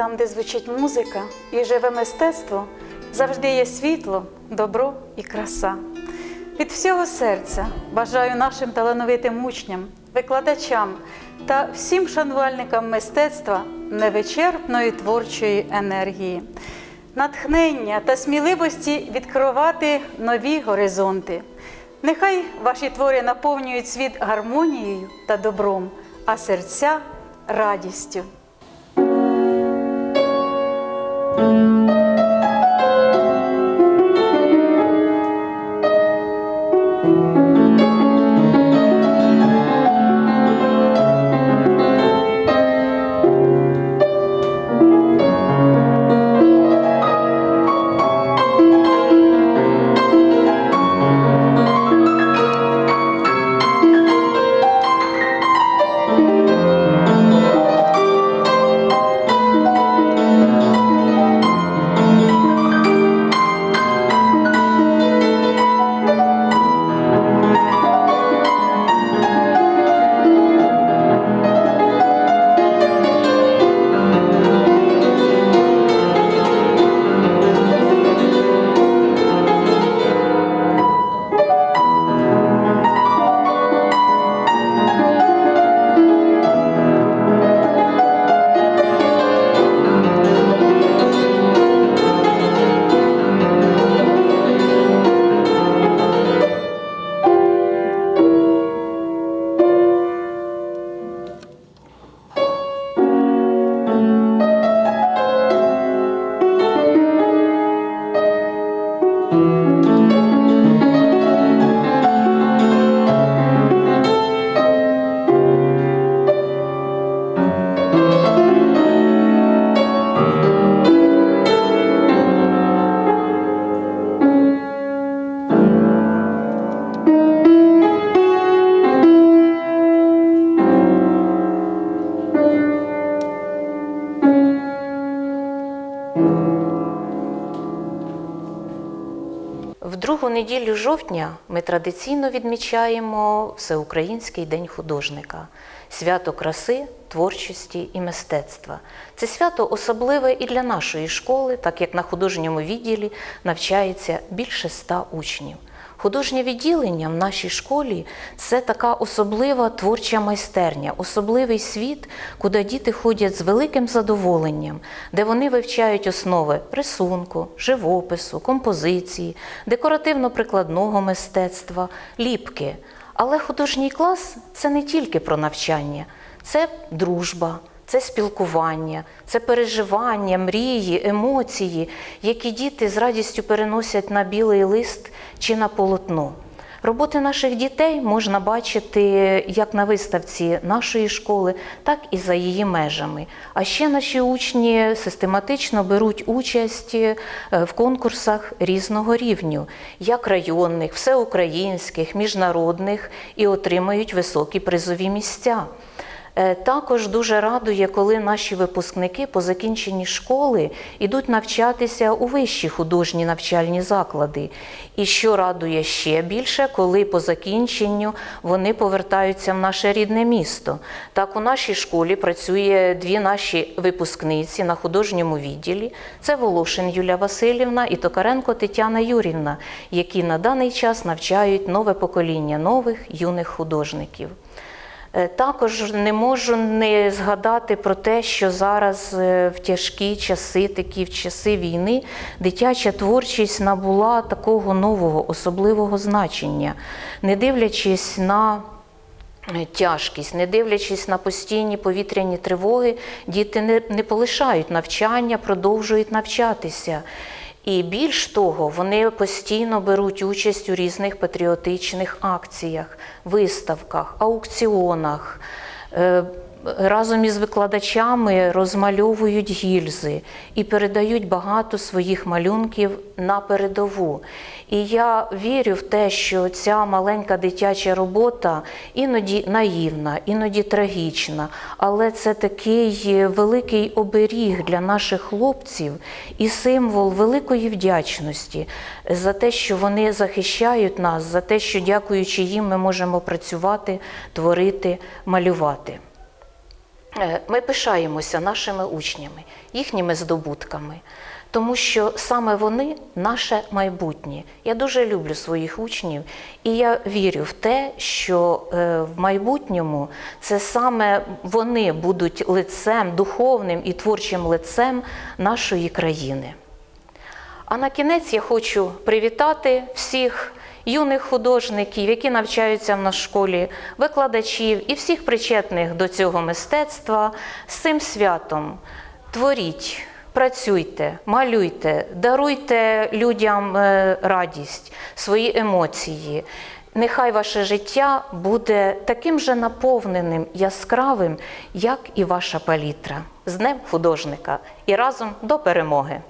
Там, де звучить музика і живе мистецтво, завжди є світло, добро і краса. Від всього серця бажаю нашим талановитим учням, викладачам та всім шанувальникам мистецтва невичерпної творчої енергії, натхнення та сміливості відкривати нові горизонти. Нехай ваші твори наповнюють світ гармонією та добром, а серця радістю. Неділю жовтня ми традиційно відмічаємо Всеукраїнський день художника, свято краси, творчості і мистецтва. Це свято особливе і для нашої школи, так як на художньому відділі навчається більше ста учнів. Художнє відділення в нашій школі це така особлива творча майстерня, особливий світ, куди діти ходять з великим задоволенням, де вони вивчають основи рисунку, живопису, композиції, декоративно-прикладного мистецтва, ліпки. Але художній клас це не тільки про навчання, це дружба. Це спілкування, це переживання, мрії, емоції, які діти з радістю переносять на білий лист чи на полотно. Роботи наших дітей можна бачити як на виставці нашої школи, так і за її межами. А ще наші учні систематично беруть участь е, в конкурсах різного рівню, як районних, всеукраїнських, міжнародних, і отримають високі призові місця. Е, Також дуже радує, коли наші випускники по закінченні школи йдуть навчатися у вищі художні навчальні заклади. І що радує ще більше, коли по закінченню вони повертаються в наше рідне місто. Так у нашій школі працює дві наші випускниці на художньому відділі. Це Волошин Юлія Васильівна і Токаренко Тетяна Юрівна, які на даний час навчають нове покоління нових юних художників. Е, Також не можу не згадати про те, що зараз е, в тяжкі часи, такі в часи війни, дитяча творчість набула такого нового особливого значення, не дивлячись на е, Тяжкість, не дивлячись на постійні повітряні тривоги, діти не, не полишають навчання, продовжують навчатися. І більш того, вони постійно беруть участь у різних патріотичних акціях, виставках, аукціонах. Разом із викладачами розмальовують гільзи і передають багато своїх малюнків на передову. І я вірю в те, що ця маленька дитяча робота іноді наївна, іноді трагічна, але це такий великий оберіг для наших хлопців і символ великої вдячності за те, що вони захищають нас, за те, що дякуючи їм, ми можемо працювати, творити, малювати. Е, Ми пишаємося нашими учнями, їхніми здобутками, тому що саме вони наше майбутнє. Я дуже люблю своїх учнів, і я вірю в те, що е, в майбутньому це саме вони будуть лицем, духовним і творчим лицем нашої країни. А на кінець я хочу привітати всіх юних художників, які навчаються нашій школі, викладачів і всіх причетних до цього мистецтва з цим святом. Творіть, працюйте, малюйте, даруйте людям е, радість, свої емоції. Нехай ваше життя буде таким же наповненим, яскравим, як і ваша палітра. З Днем художника і разом до перемоги!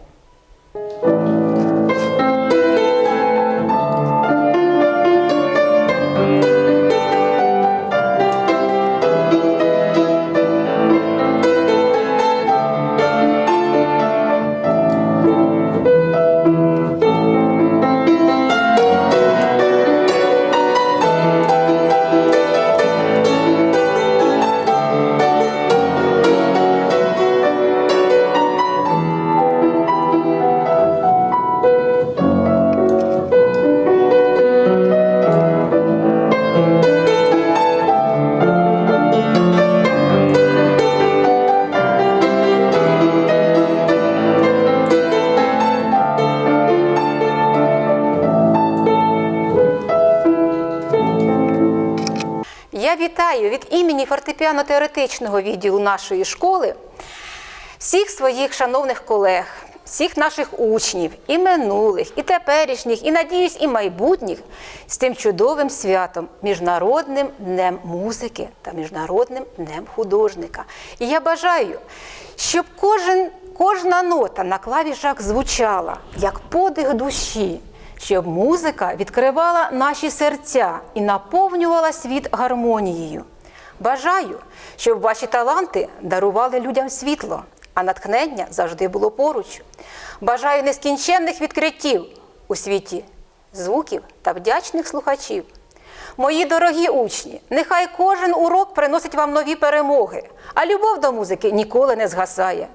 Фортепіано-теоретичного відділу нашої школи всіх своїх шановних колег, всіх наших учнів, і минулих, і теперішніх, і надіюсь, і майбутніх з тим чудовим святом Міжнародним днем музики та Міжнародним днем художника. І я бажаю, щоб кожен, кожна нота на клавішах звучала як подих душі щоб музика відкривала наші серця і наповнювала світ гармонією. Бажаю, щоб ваші таланти дарували людям світло, а натхнення завжди було поруч. Бажаю нескінченних відкриттів у світі звуків та вдячних слухачів. Мої дорогі учні, нехай кожен урок приносить вам нові перемоги, а любов до музики ніколи не згасає.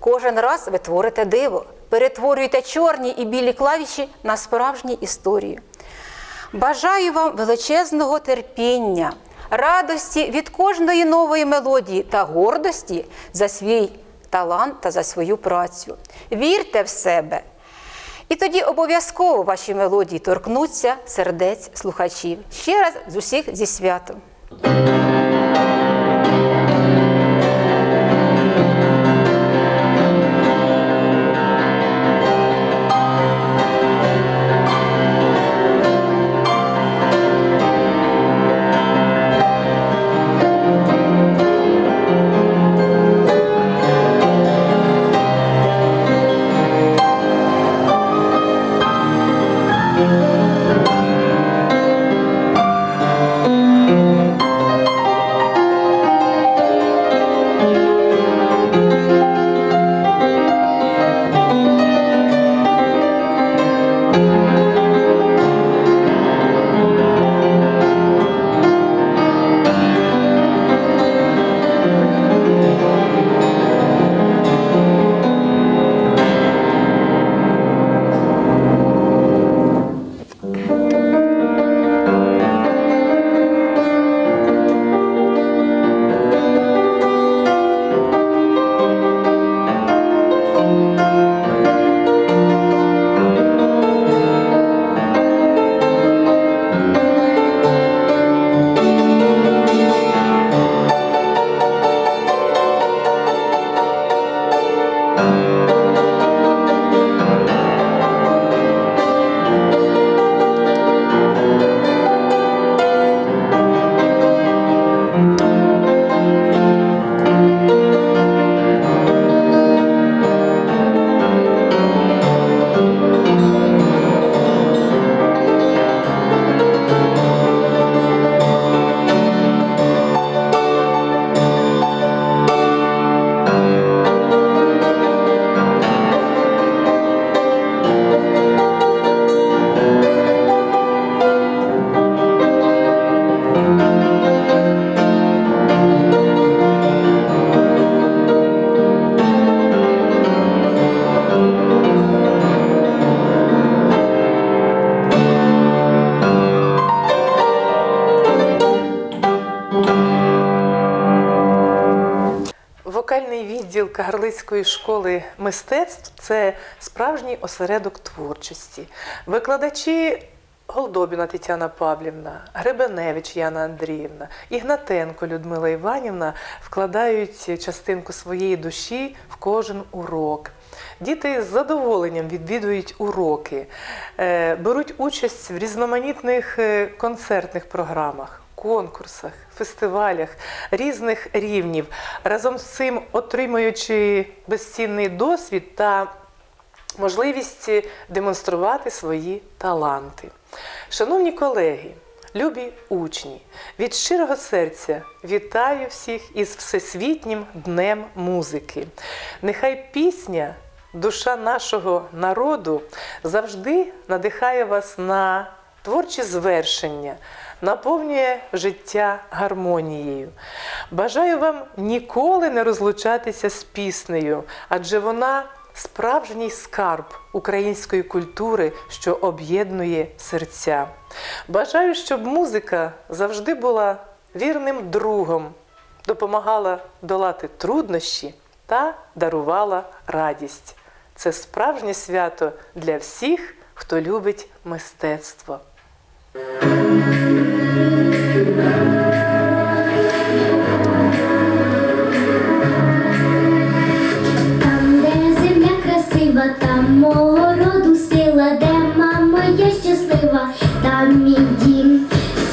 Кожен раз ви творите диво, перетворюєте чорні і білі клавіші на справжні історії. Бажаю вам величезного терпіння, радості від кожної нової мелодії та гордості за свій талант та за свою працю. Вірте в себе. І тоді обов'язково ваші мелодії торкнуться сердець слухачів. Ще раз з усіх зі святом. Кагарлицької школи мистецтв це справжній осередок творчості. Викладачі Голдобіна Тетяна Павлівна, Гребеневич Яна Андріївна, Ігнатенко Людмила Іванівна вкладають частинку своєї душі в кожен урок. Діти з задоволенням відвідують уроки, е, беруть участь в різноманітних е, концертних програмах, конкурсах, фестивалях різних рівнів, разом з цим отримуючи безцінний досвід та можливість демонструвати свої таланти. Шановні колеги, любі учні, від щирого серця вітаю всіх із Всесвітнім днем музики. Нехай пісня, душа нашого народу завжди надихає вас на творчі звершення, наповнює життя гармонією. Бажаю вам ніколи не розлучатися з піснею, адже вона справжній скарб української культури, що об'єднує серця. Бажаю, щоб музика завжди була вірним другом, допомагала долати труднощі та дарувала радість. Це справжнє свято для всіх, хто любить мистецтво. Красива, там мого роду сила, де мама я щаслива, там мій дім,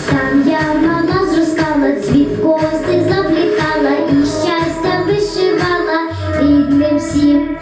там я вона зростала, цвіт в коси заплітала і щастя вишивала рідним всім.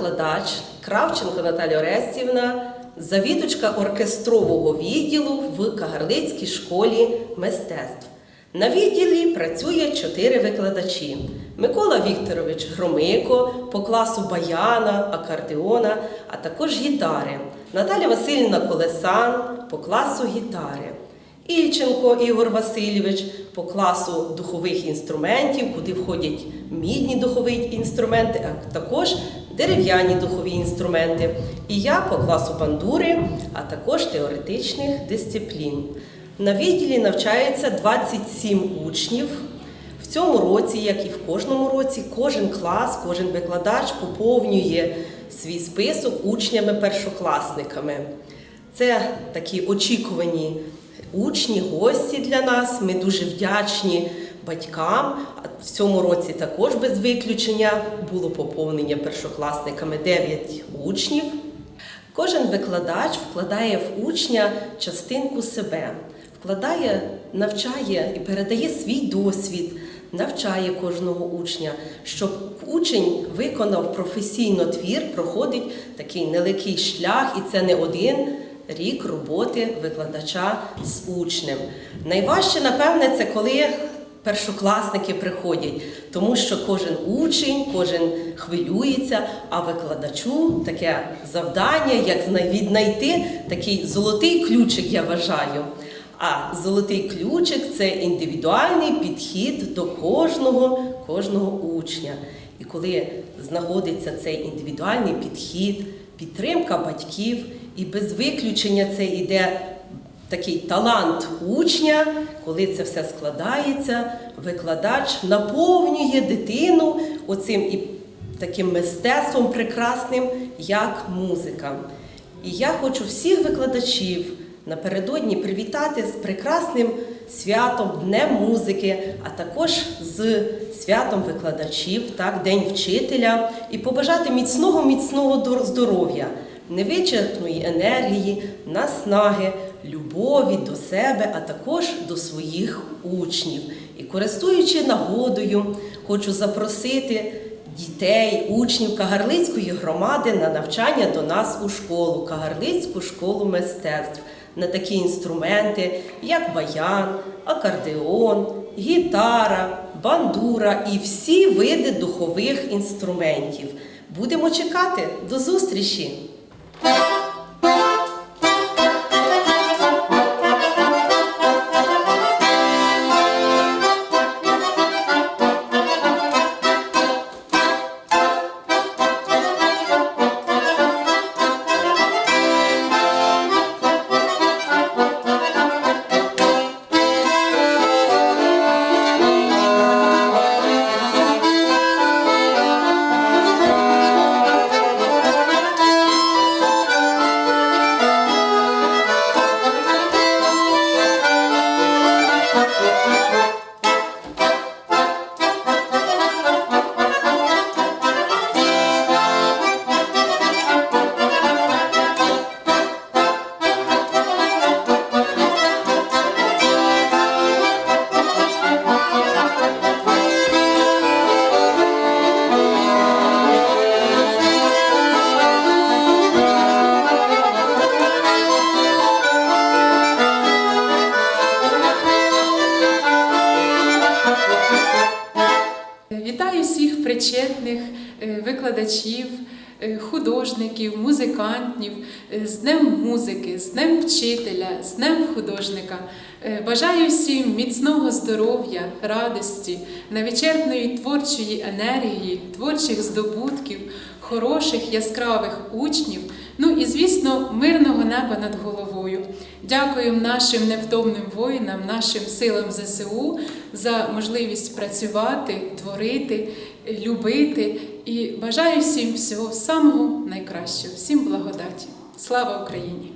Викладач Кравченко Наталя Орестівна, завідувачка оркестрового відділу в Кагарлицькій школі мистецтв. На відділі працює чотири викладачі: Микола Вікторович Громико по класу баяна, акордеона, а також гітари, Наталя Васильівна Колесан по класу гітари. Ільченко Ігор Васильович по класу духових інструментів, куди входять мідні духові інструменти, а також дерев'яні духові інструменти. І я по класу бандури, а також теоретичних дисциплін. На відділі навчається 27 учнів. В цьому році, як і в кожному році, кожен клас, кожен викладач поповнює свій список учнями-першокласниками. Це такі очікувані учні, гості для нас. Ми дуже вдячні батькам. В цьому році також без виключення було поповнення першокласниками 9 учнів. Кожен викладач вкладає в учня частинку себе, вкладає, навчає і передає свій досвід, навчає кожного учня, щоб учень виконав професійно твір, проходить такий нелегкий шлях, і це не один рік роботи викладача з учнем. Найважче, напевне, це коли першокласники приходять, тому що кожен учень, кожен хвилюється, а викладачу таке завдання, як віднайти такий золотий ключик, я вважаю. А золотий ключик це індивідуальний підхід до кожного, кожного учня. І коли знаходиться цей індивідуальний підхід, підтримка батьків, і без виключення це йде такий талант учня, коли це все складається, викладач наповнює дитину оцим і таким мистецтвом прекрасним, як музика. І я хочу всіх викладачів напередодні привітати з прекрасним святом Днем музики, а також з святом викладачів, так, День вчителя, і побажати міцного, міцного дор- здоров'я, невичерпної енергії, наснаги, любові до себе, а також до своїх учнів. І користуючи нагодою, хочу запросити дітей, учнів Кагарлицької громади на навчання до нас у школу, Кагарлицьку школу мистецтв, на такі інструменти, як баян, акордеон, гітара, бандура і всі види духових інструментів. Будемо чекати до зустрічі! Вітаю музикантів е, з Днем музики, з Днем вчителя, з Днем художника. Е, Бажаю всім міцного здоров'я, радості, невичерпної творчої енергії, творчих здобутків, хороших яскравих учнів. Ну і звісно, мирного неба над головою. Дякуємо нашим невтомним воїнам, нашим силам ЗСУ за можливість працювати, творити, любити і бажаю всім всього самого найкращого, всім благодаті. Слава Україні!